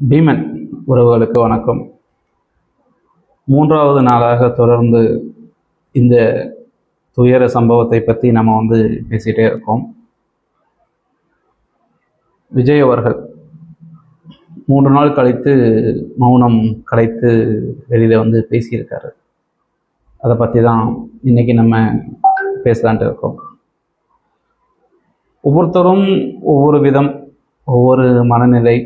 பீமன் உறவுகளுக்கு வணக்கம். மூன்றாவது நாளாக தொடர்ந்து இந்த துயர சம்பவத்தை பற்றி நம்ம வந்து பேசிகிட்டே இருக்கோம். விஜய் அவர்கள் மூன்று நாள் கழித்து மௌனம் கலைத்து வெளியில் வந்து பேசியிருக்காரு. அதை பற்றி தான் இன்னைக்கு நம்ம பேசலான்ட்டு இருக்கோம். ஒவ்வொருத்தரும் ஒவ்வொரு விதம் ஒவ்வொரு மனநிலை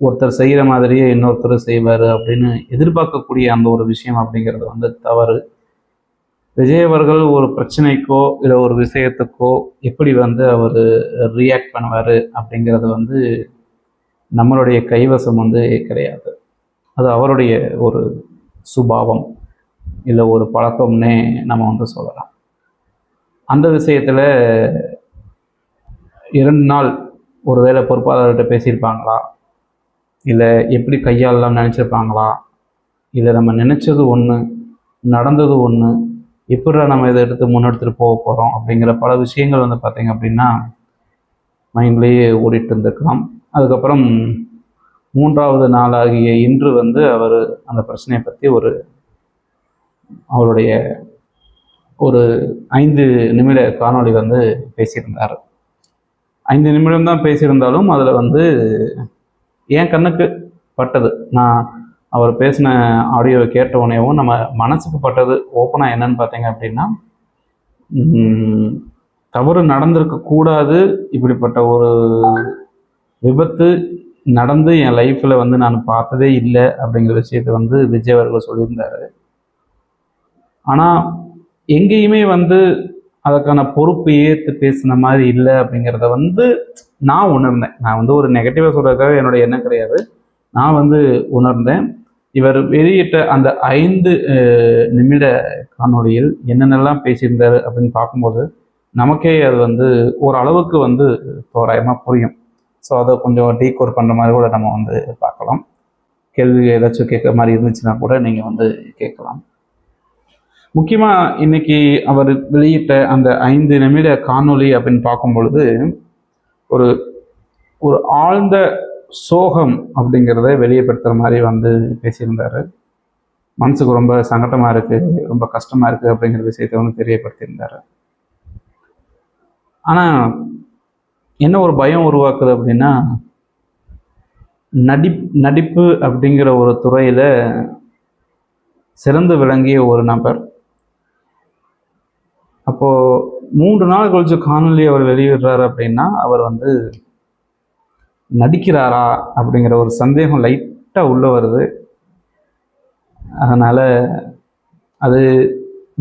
ஒருத்தர் செய்கிற மாதிரியே இன்னொருத்தர் செய்வார் அப்படின்னு எதிர்பார்க்கக்கூடிய அந்த ஒரு விஷயம் அப்படிங்கிறது வந்து தவறு. விஜய் அவர்கள் ஒரு பிரச்சனைக்கோ இல்லை ஒரு விஷயத்துக்கோ எப்படி வந்து அவர் ரியாக்ட் பண்ணுவார் அப்படிங்கிறது வந்து நம்மளுடைய கைவசம் வந்து கிடையாது. அது அவருடைய ஒரு சுபாவம் இல்லை ஒரு பழக்கம்னே நம்ம வந்து சொல்லலாம். அந்த விஷயத்தில் இரண்டு நாள் ஒருவேளை பொறுப்பாளர்கிட்ட பேசியிருப்பாங்களா? இல்லை எப்படி கையாளலாம் நினச்சிருப்பாங்களா? இல்லை நம்ம நினச்சது ஒன்று நடந்தது ஒன்று எப்படிடா நம்ம இதை எடுத்து முன்னெடுத்துட்டு போக போகிறோம் அப்படிங்கிற பல விஷயங்கள் வந்து பார்த்திங்க அப்படின்னா மைண்ட்லேயே ஓடிட்டு இருந்திருக்கலாம். அதுக்கப்புறம் மூன்றாவது நாளாகிய இன்று வந்து அவர் அந்த பிரச்சனையை பற்றி ஒரு அவருடைய ஒரு ஐந்து நிமிட காணொளி வந்து பேசியிருந்தார். ஐந்து நிமிடம் தான் பேசியிருந்தாலும் அதில் வந்து என் கண்ணுக்கு பட்டது. நான் அவர் பேசின ஆடியோவை கேட்ட உடனேவும் நம்ம மனசுக்கு பட்டது ஓப்பனாக என்னன்னு பார்த்தீங்க அப்படின்னா தவறு நடந்திருக்க கூடாது இப்படிப்பட்ட ஒரு விபத்து நடந்து என் லைஃப்பில் வந்து நான் பார்த்ததே இல்லை அப்படிங்கிற விஷயத்தை வந்து விஜய் அவர்கள் சொல்லியிருந்தார். ஆனால் எங்கேயுமே வந்து அதற்கான பொறுப்பு ஏற்று பேசின மாதிரி இல்லை அப்படிங்கிறத வந்து நான் உணர்ந்தேன். நான் வந்து ஒரு நெகட்டிவாக சொல்கிறதுக்காக என்னோட எண்ணம் கிடையாது. நான் வந்து உணர்ந்தேன். இவர் வெளியிட்ட அந்த ஐந்து நிமிட காணொளியில் என்னென்னலாம் பேசியிருந்தார் அப்படின்னு பார்க்கும்போது நமக்கே அது வந்து ஓரளவுக்கு வந்து தோராயமாக புரியும். ஸோ அதை கொஞ்சம் டீகோர் பண்ணுற மாதிரி கூட நம்ம வந்து பார்க்கலாம். கேள்வி ஏதாச்சும் கேட்குற மாதிரி இருந்துச்சுன்னா கூட நீங்கள் வந்து கேட்கலாம். முக்கியமாக இன்னைக்கு அவர் வெளியிட்ட அந்த ஐந்து நிமிட காணொளி அப்படின்னு பார்க்கும் பொழுது ஒரு ஒரு ஆழ்ந்த சோகம் அப்படிங்கிறத வெளியப்படுத்துகிற மாதிரி வந்து பேசியிருந்தார். மனசுக்கு ரொம்ப சங்கடமாக இருக்குது ரொம்ப கஷ்டமாக இருக்குது அப்படிங்கிற விஷயத்தை வந்து தெரியப்படுத்தியிருந்தாரு. ஆனால் என்ன ஒரு பயம் உருவாக்குது அப்படின்னா நடிப் நடிப்பு அப்படிங்கிற ஒரு துறையில் சிறந்து விளங்கிய ஒரு நபர் அப்போது மூன்று நாள் கழிச்சு காணொலி அவர் வெளியிடுறாரு அப்படின்னா அவர் வந்து நடிக்கிறாரா அப்படிங்கிற ஒரு சந்தேகம் லைட்டாக உள்ளே வருது. அதனால் அது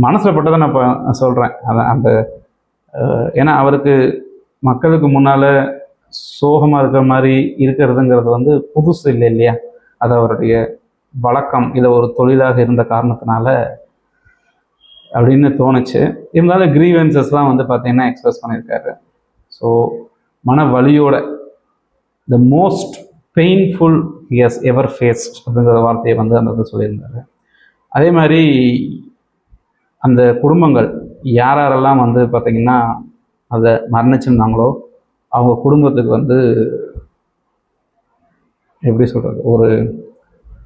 மனசில் பட்டதை நான் இப்போ சொல்கிறேன் அதான் அந்த ஏன்னா அவருக்கு மக்களுக்கு முன்னால் சோகமாக இருக்கிற மாதிரி இருக்கிறதுங்கிறது வந்து புதுசு இல்லை இல்லையா? அது அவருடைய வழக்கம். இதை ஒரு தொழிலாக இருந்த காரணத்தினால அப்படின்னு தோணுச்சு. இருந்தாலும் கிரீவன்சஸ்லாம் வந்து பார்த்தீங்கன்னா எக்ஸ்பிரஸ் பண்ணியிருக்காரு. ஸோ மன வலியோட the most painful as ever faced அப்படிங்கிற வார்த்தையை வந்து அந்த இது சொல்லியிருந்தாரு. அதே மாதிரி அந்த குடும்பங்கள் யார் யாரெல்லாம் வந்து பார்த்திங்கன்னா அதை மரணிச்சிருந்தாங்களோ அவங்க குடும்பத்துக்கு வந்து எப்படி சொல்கிறது ஒரு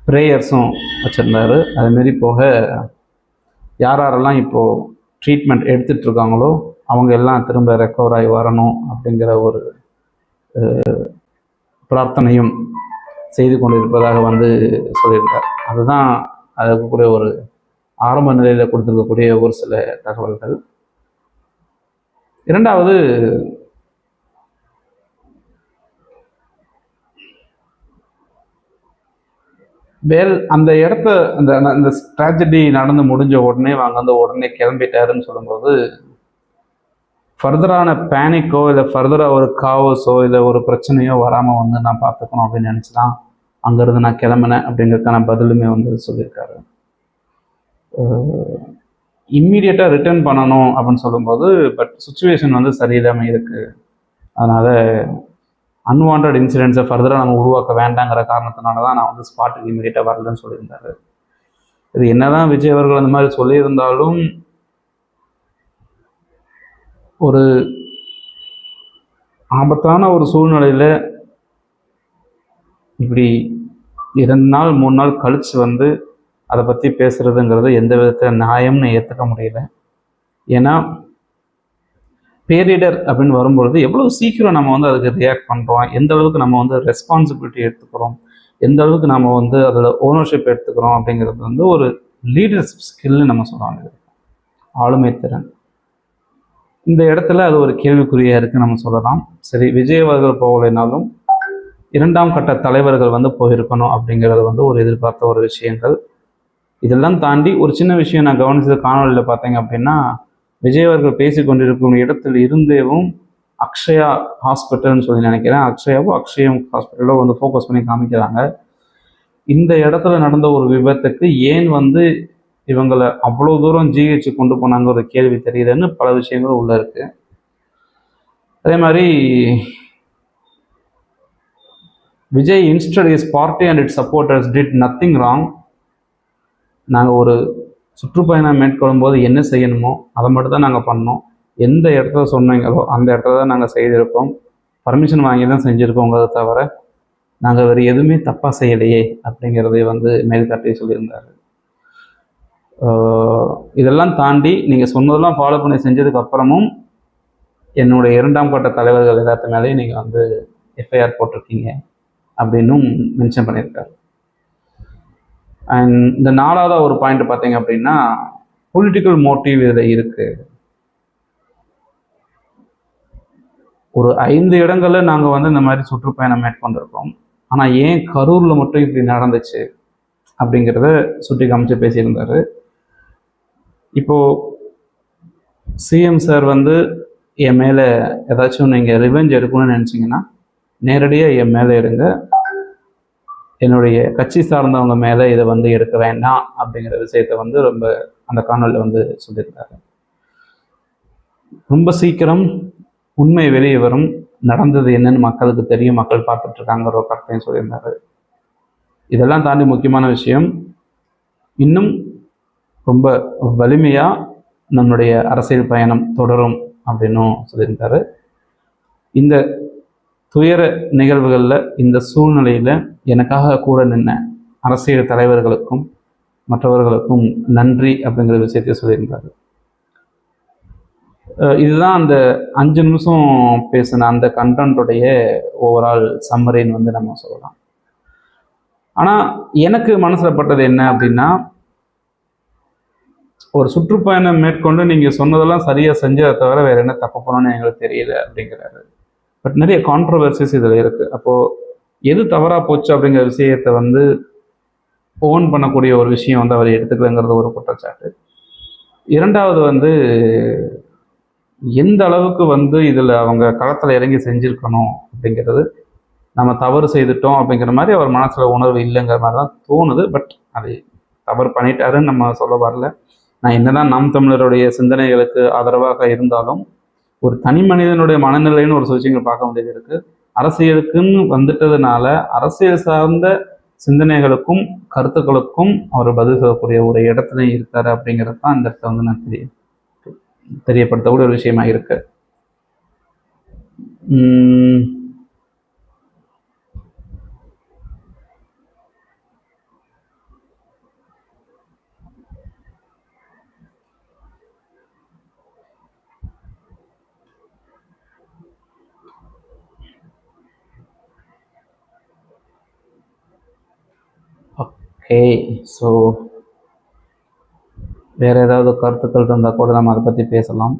ப்ரேயர்ஸும் வச்சுருந்தாரு. அதுமாரி போக யார் யாரெல்லாம் இப்போது ட்ரீட்மெண்ட் எடுத்துகிட்ருக்காங்களோ அவங்க எல்லாம் திரும்ப ரெக்கவர் ஆகி வரணும் அப்படிங்கிற ஒரு பிரார்த்தனையும் செய்து கொண்டிருப்பதாக வந்து சொல்லியிருக்கார். அதுதான் அதுக்கு ஒரு ஆரம்ப நிலையில் கொடுத்துருக்கக்கூடிய ஒரு சில தகவல்கள். இரண்டாவது வேல் அந்த இடத்த அந்த அந்த- அந்த ட்ராஜடி நடந்து முடிஞ்ச உடனே வாங்க வந்து உடனே கிளம்பிட்டாருன்னு சொல்லும்போது ஃபர்தரான பேனிக்கோ இல்லை ஃபர்தராக ஒரு காவஸோ இல்லை ஒரு பிரச்சனையோ வராமல் வந்து நான் பார்த்துக்கணும் அப்படின்னு நினச்சி தான் அங்கேருந்து நான் கிளம்பினேன் அப்படிங்கிறதுக்கான பதிலுமே வந்து சொல்லியிருக்காரு. இம்மீடியட்டாக ரிட்டர்ன் பண்ணணும் அப்படின்னு சொல்லும்போது பட் சுச்சுவேஷன் வந்து சரியில்லாமல் இருக்குது அதனால் அன்வான்ட் இன்சிடென்ட்ஸை ஃபர்தராக நம்ம உருவாக்க வேண்டாங்கிற காரணத்தினால தான் நான் வந்து ஸ்பாட்டுக்கு இமீடியட்டாக வரலன்னு சொல்லியிருந்தாரு. இது என்னதான் விஜய் அவர்கள் அந்த மாதிரி சொல்லியிருந்தாலும் ஒரு ஆபத்தான ஒரு சூழ்நிலையில் இப்படி இரண்டு நாள் மூணு நாள் கழித்து வந்து அதை பற்றி பேசுகிறதுங்கிறது எந்த விதத்தில் நியாயம்னு ஏற்றுக்க முடியல. ஏன்னா பேரிடர் அப்படின்னு வரும்பொழுது எவ்வளோ சீக்கிரம் நம்ம வந்து அதுக்கு ரியாக்ட் பண்ணுறோம் எந்த அளவுக்கு நம்ம வந்து ரெஸ்பான்சிபிலிட்டி எடுத்துக்கிறோம்? எந்த அளவுக்கு நம்ம வந்து அதில் ஓனர்ஷிப் எடுத்துக்கிறோம் அப்படிங்கிறது வந்து ஒரு லீடர்ஷிப் ஸ்கில்னு நம்ம சொல்லுவாங்க ஆளுமை திறன். இந்த இடத்துல அது ஒரு கேள்விக்குறியாக இருக்குது நம்ம சொல்லலாம். சரி விஜய் அவர்கள் போகலைனாலும் இரண்டாம் கட்ட தலைவர்கள் வந்து போயிருக்கணும் அப்படிங்கிறது வந்து ஒரு எதிர்பார்த்த ஒரு விஷயங்கள். இதெல்லாம் தாண்டி ஒரு சின்ன விஷயம் நான் கவனிச்சது காணொலியில் பார்த்தீங்க அப்படின்னா விஜய் அவர்கள் பேசி கொண்டிருக்கும் இடத்தில் இருந்தேவும் அக்ஷயா ஹாஸ்பிட்டல்னு சொல்லி நினைக்கிறேன். அக்ஷயாவோ அக்ஷயம் ஹாஸ்பிட்டலோ வந்து ஃபோக்கஸ் பண்ணி காமிக்கிறாங்க. இந்த இடத்துல நடந்த ஒரு விபத்துக்கு ஏன் வந்து இவங்களை அவ்வளோ தூரம் ஜிஹெச் கொண்டு போனாங்க ஒரு கேள்வி தெரியுதுன்னு பல விஷயங்கள் உள்ளே இருக்கு. அதே மாதிரி Vijay instead is party and it supporters did nothing wrong நாங்கள் ஒரு சுற்றுப்பயணம் மேற்கொள்ளும் போது என்ன செய்யணுமோ அதை மட்டும் தான் நாங்கள் பண்ணோம். எந்த இடத்துல சொன்னீங்களோ அந்த இடத்துல தான் நாங்கள் செய்திருக்கோம். பர்மிஷன் வாங்கி தான் செஞ்சுருக்கோங்கிறத தவிர நாங்கள் வேறு எதுவுமே தப்பாக செய்யலையே அப்படிங்கிறதே வந்து மேல்காட்டி சொல்லியிருந்தார். இதெல்லாம் தாண்டி நீங்கள் சொன்னதெல்லாம் ஃபாலோ பண்ணி செஞ்சதுக்கப்புறமும் என்னுடைய இரண்டாம் கட்ட தலைவர்கள் எல்லாத்து மேலேயும் நீங்கள் வந்து எஃப்ஐஆர் போட்டிருக்கீங்க அப்படின்னும் மென்ஷன் பண்ணியிருக்காரு. அண்ட் இந்த நாலாவது ஒரு பாயிண்ட் பார்த்தீங்க அப்படின்னா பொலிட்டிக்கல் மோட்டிவ் இதில் இருக்குது ஒரு ஐந்து இடங்களில் நாங்கள் வந்து இந்த மாதிரி சுற்றுப்பயணம் மேற்கொண்டிருக்கோம். ஆனால் ஏன் கரூரில் மட்டும் இப்படி நடந்துச்சு அப்படிங்கிறத சுட்டி காமிச்சு பேசியிருந்தாரு. இப்போது சிஎம் சார் வந்து என் மேலே ஏதாச்சும் நீங்கள் ரிவெஞ்ச் எடுக்கணும்னு நினச்சிங்கன்னா நேரடியாக என் மேலே எடுங்க. என்னுடைய கட்சி சார்ந்தவங்க மேலே இதை வந்து எடுக்க வேண்டாம் அப்படிங்கிற விஷயத்த வந்து ரொம்ப அந்த காணொலியில் வந்து சொல்லியிருந்தாரு ரொம்ப சீக்கிரம் உண்மை வெளியே வரும். நடந்தது என்னன்னு மக்களுக்கு தெரியும். மக்கள் பார்த்துட்டு இருக்காங்கிற ஒரு கருத்தையும் சொல்லியிருந்தாரு. இதெல்லாம் தாண்டி முக்கியமான விஷயம் இன்னும் ரொம்ப வலிமையாக நம்மளுடைய அரசியல் பயணம் தொடரும் அப்படின்னும் சொல்லியிருந்தாரு. இந்த துயர நிகழ்வுகளில் இந்த சூழ்நிலையில் எனக்காக கூட நின்ன அரசியல் தலைவர்களுக்கும் மற்றவர்களுக்கும் நன்றி அப்படிங்கிற விஷயத்தை சொல்லியிருந்தார். இதுதான் அந்த அஞ்சு நிமிஷம் பேசின அந்த கண்டென்ட்டுடைய ஓவரால் சம்மரின்னு வந்து நம்ம சொல்லலாம். ஆனால் எனக்கு மனசில் பட்டது என்ன அப்படின்னா ஒரு சுற்றுப்பயணம் மேற்கொண்டு நீங்கள் சொன்னதெல்லாம் சரியாக செஞ்சதை தவிர வேறு என்ன தப்பு பண்ணணும்னு எங்களுக்கு தெரியல அப்படிங்கிறாரு. பட் நிறைய கான்ட்ரவர்சிஸ் இதில் இருக்குது அப்போது எது தவறாக போச்சு அப்படிங்கிற விஷயத்தை வந்து ஓன் பண்ணக்கூடிய ஒரு விஷயம் வந்து அவர் எடுத்துக்கலங்கிறது ஒரு குற்றச்சாட்டு. இரண்டாவது வந்து எந்த அளவுக்கு வந்து இதில் அவங்க களத்தில் இறங்கி செஞ்சுருக்கணும் அப்படிங்கிறது நம்ம தவறு செய்துட்டோம் அப்படிங்கிற மாதிரி அவர் மனசில் உணர்வு இல்லைங்கிற மாதிரி தான் தோணுது. பட் அது தவறு பண்ணிட்டாருன்னு நம்ம சொல்ல வரல. நான் என்னதான் நாம் தமிழருடைய சிந்தனைகளுக்கு ஆதரவாக இருந்தாலும் ஒரு தனி மனிதனுடைய மனநிலைன்னு ஒரு சில விஷயங்கள் பார்க்க வேண்டியது இருக்குது அரசியலுக்குன்னு வந்துட்டதுனால அரசியல் சார்ந்த சிந்தனைகளுக்கும் கருத்துக்களுக்கும் அவர் பதில் சொல்லக்கூடிய ஒரு இடத்துல இருக்காரு அப்படிங்கிறது தான் அந்த இடத்த வந்து நான் தெரிய தெரியப்படுத்தக்கூடிய ஒரு விஷயமா இருக்கு. ஓகே ஸோ வேறு ஏதாவது கருத்துக்கள் இருந்தால் கூட நம்ம அதை பற்றி பேசலாம்.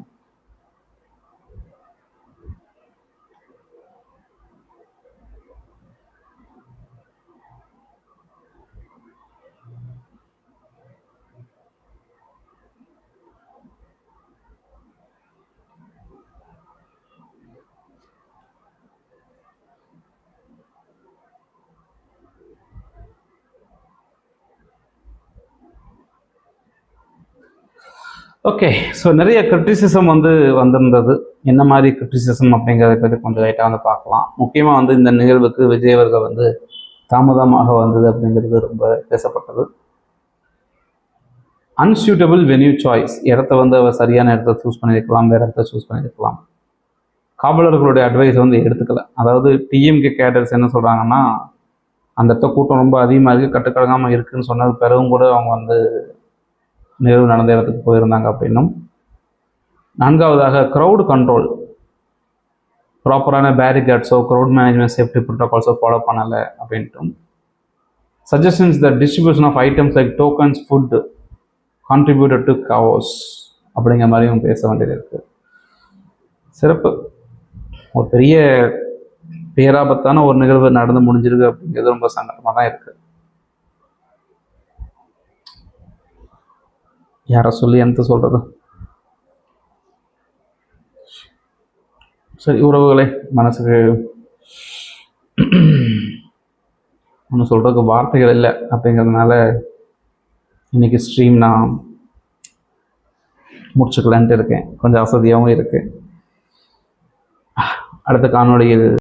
ஓகே ஸோ நிறைய கிரிட்டிசிசம் வந்து வந்திருந்தது. என்ன மாதிரி கிரிட்டிசிசம் அப்படிங்கிறத பற்றி கொஞ்சம் லைட்டாக வந்து பார்க்கலாம். முக்கியமாக வந்து இந்த நிகழ்வுக்கு விஜய் அவர்கள் வந்து தாமதமாக வந்தது அப்படிங்கிறது ரொம்ப பேசப்பட்டது. அன்சூட்டபிள் வென்யூ சாய்ஸ் இடத்த வந்து அவர் சரியான இடத்த சூஸ் பண்ணியிருக்கலாம் வேறு இடத்த சூஸ் பண்ணியிருக்கலாம். காவலர்களுடைய அட்வைஸ் வந்து எடுத்துக்கல. அதாவது டிஎம்கே கேடர்ஸ் என்ன சொல்கிறாங்கன்னா அந்த இடத்த கூட்டம் ரொம்ப அதிகமாக இருக்குது கட்டுக்கடங்காமல் இருக்குதுன்னு சொன்னது பிறகும் கூட அவங்க வந்து நிகழ்வு நடந்த இடத்துக்கு போயிருந்தாங்க அப்படின்னும். நான்காவதாக க்ரௌடு கண்ட்ரோல் ப்ராப்பரான பேரிகேட்ஸோ க்ரௌட் மேனேஜ்மெண்ட் சேஃப்டி ப்ரோட்டோகால்ஸோ ஃபாலோ பண்ணலை அப்படின்ட்டும் suggestions the distribution of items like tokens food contributed to chaos அப்படிங்கிற மாதிரியும் பேச வேண்டியது இருக்குது சிறப்பு. ஒரு பெரிய பேராபத்தான ஒரு நிகழ்வு நடந்து முடிஞ்சிருக்கு அப்படிங்கிறது ரொம்ப சங்கடமாக தான் இருக்குது யாரை சொல்லி எந்த சொல்கிறது சரி உறவுகளே மனசுக்கு ஒன்று சொல்கிறதுக்கு வார்த்தைகள் இல்லை அப்படிங்கிறதுனால இன்னைக்கு ஸ்ட்ரீம் நான் முடிச்சுக்கலான்ட்டு இருக்கேன். கொஞ்சம் அசதியாகவும் இருக்குது அடுத்த காணொலியில்